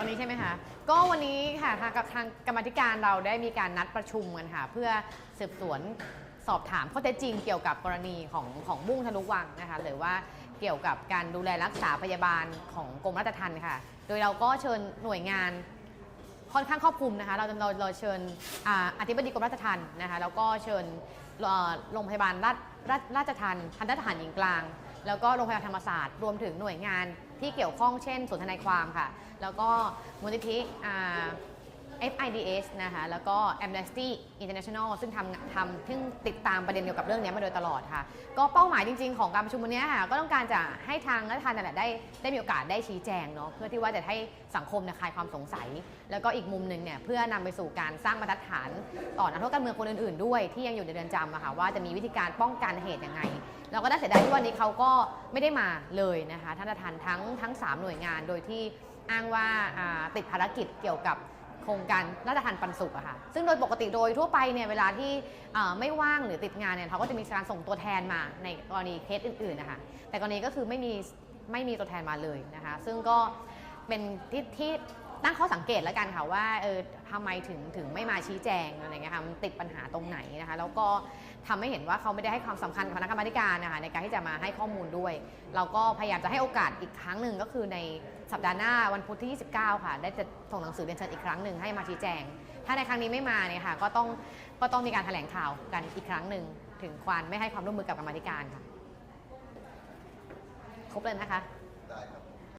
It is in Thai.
วันนี้ใช่ไหมคะก็วันนี้ค่ะทางกับทางกรรมธิการเราได้มีการนัดประชุมกันค่ะเพื่อสืบสวนสอบถามข้อเท็จจริงเกี่ยวกับกรณีของของบุ้งทะลุวังนะคะหรือว่าเกี่ยวกับการดูแลรักษาพยาบาลของกรมราชทัณฑ์ค่ะ โดยเราก็เชิญหน่วยงานค่อนข้างครอบคลุมนะคะ เราเราเราเชิญออธิบดีกรมราชทัณฑ์นะคะแล้วก็เชิญโรงพยาบาลราชราชราชทัณฑ์ทันตทหารหญิงกลาง แล้วก็โรงพยาบาลธรรมศาสตร์ รวมถึงหน่วยงานที่เกี่ยวข้องเช่นสุนทนายความค่ะ แล้วก็มูลนิธิอ่า FIDS นะคะแล้วก็ Amnesty International ซึ่งทำทำซึ่งติดตามประเด็นเกี่ยวกับเรื่องนี้มาโดยตลอดค่ะ ก็เป้าหมายจริง ๆ ของการประชุมวันนี้ค่ะก็ต้องการจะให้ทางรัฐทานนั่นแหละได้ได้มีโอกาสได้ชี้แจงเนาะเพื่อที่ว่าจะให้สังคมเนี่ยคลายความสงสัย แล้วก็อีกมุมหนึ่งเนี่ยเพื่อนำไปสู่การสร้างบรรทัดฐานต่อนักโทษการเมืองคนอื่นๆ ด้วยที่ยังอยู่ในเรือนจำอะค่ะว่าจะมีวิธีการป้องกันเหตุยังไงเราก็ได้เสียดายที่วันนี้เขาก็ไม่ได้มาเลยนะคะท่านประธานทั้งทั้งสามหน่วยงานโดยที่อ้างว่าติดภารกิจเกี่ยวกับ ครงการราชทันปันสุกอะค่ะ ซึ่งโดยปกติโดยทั่วไปเนี่ยเวลาที่ไม่ว่างหรือติดงานเนี่ยเขาก็จะมีการส่งตัวแทนมาในกรณีเคสอื่นๆนะคะแต่กรณีก็คือไม่มีไม่มีตัวแทนมาเลยนะคะ ซึ่งก็เป็นที่ที่ ตั้งข้อสังเกตแล้วกันค่ะว่าเออทำไมถึงถึงไม่มาชี้แจงอะไรเงี้ยค่ะมันติดปัญหาตรงไหนนะคะ แล้วก็ทำให้เห็นว่าเขาไม่ได้ให้ความสำคัญกับคณะกรรมาธิการนะคะในการที่จะมาให้ข้อมูลด้วย เราก็พยายามจะให้โอกาสอีกครั้งหนึ่งก็คือในสัปดาห์หน้าวันพุธที่ 29 ค่ะ ได้จะส่งหนังสือเรียนเชิญอีกครั้งหนึ่งให้มาชี้แจง ถ้าในครั้งนี้ไม่มาเนี่ยค่ะก็ต้องก็ต้องมีการแถลงข่าวกันอีกครั้งหนึ่งถึงความไม่ให้ความร่วมมือกับกรรมธิการค่ะ ครบเลยนะคะ